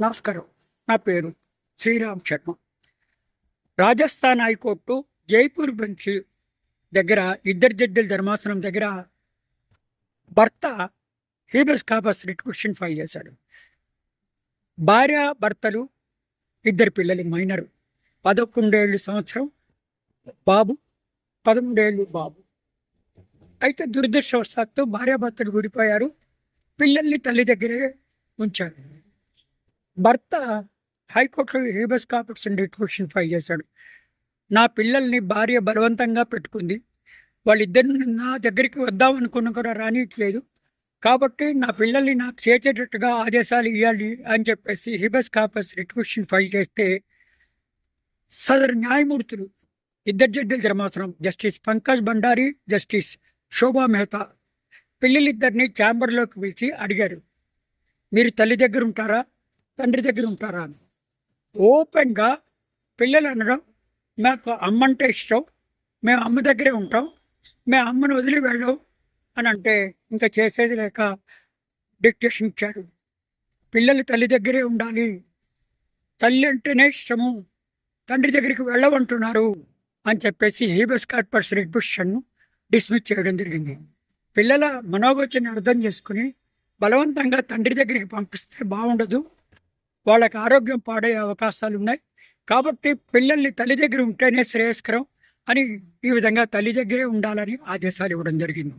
నమస్కారం. నా పేరు Sriram Sharma. Rajasthan high court Jaipur bench దగ్గర ఇద్దరు జడ్జిల ధర్మాసనం దగ్గర భర్త హీబస్ కాపస్ క్వశ్చన్ ఫైల్ చేశాడు. భార్య భర్తలు ఇద్దరు పిల్లలు మైనరు. పదకొండేళ్ళు సంవత్సరం బాబు పదమూడేళ్ళు బాబు. అయితే దురదృష్టవశాత్తు భార్యాభర్తలు విడిపోయారు పిల్లల్ని తల్లి దగ్గరే ఉంచారు. భర్త హైకోర్టులో హేబస్ కార్పస్ రిట్రిబ్యూషన్ ఫైల్ చేశాడు? నా పిల్లల్ని భార్య బలవంతంగా పెట్టుకుంది. వాళ్ళిద్దరిని నా దగ్గరికి వద్దాం అనుకున్న కూడా రానియట్లేదు. కాబట్టి నా పిల్లల్ని నాకు చేర్చేటట్టుగా ఆదేశాలు ఇవ్వాలి అని చెప్పేసి హిబస్ కాపస్ రిట్రిబ్యూషన్ ఫైల్ చేస్తే సదరు న్యాయమూర్తులు ఇద్దరు జడ్జిల ధర్మాసనం జస్టిస్ పంకజ్ భండారి జస్టిస్ శోభా మెహతా పిల్లలిద్దరిని ఛాంబర్లోకి పిలిచి అడిగారు. మీరు తల్లి దగ్గర ఉంటారా? తండ్రి దగ్గర ఉంటారా అని. ఓపెన్గా పిల్లలు అనడం మాకు అమ్మ అంటే ఇష్టం మేము అమ్మ దగ్గరే ఉంటాం మేము అమ్మను వదిలి వెళ్ళాం అని అంటే ఇంకా చేసేది లేక డిక్టేషన్ ఇచ్చారు. పిల్లలు తల్లి దగ్గరే ఉండాలి. తల్లి అంటేనే ఇష్టము. తండ్రి దగ్గరికి వెళ్ళమంటున్నారు అని చెప్పేసి హీబస్ కార్పస్ రిడ్బుషన్ను డిస్మిస్ చేయడం జరిగింది. పిల్లల మనోగతిని అర్థం చేసుకుని బలవంతంగా తండ్రి దగ్గరికి పంపిస్తే బాగుండదు. వాళ్ళకి ఆరోగ్యం పాడే అవకాశాలు ఉన్నాయి. కాబట్టి పిల్లల్ని తల్లి దగ్గర ఉంటేనే శ్రేయస్కరం అని ఈ విధంగా తల్లి దగ్గరే ఉండాలని ఆదేశాలు ఇవ్వడం జరిగింది.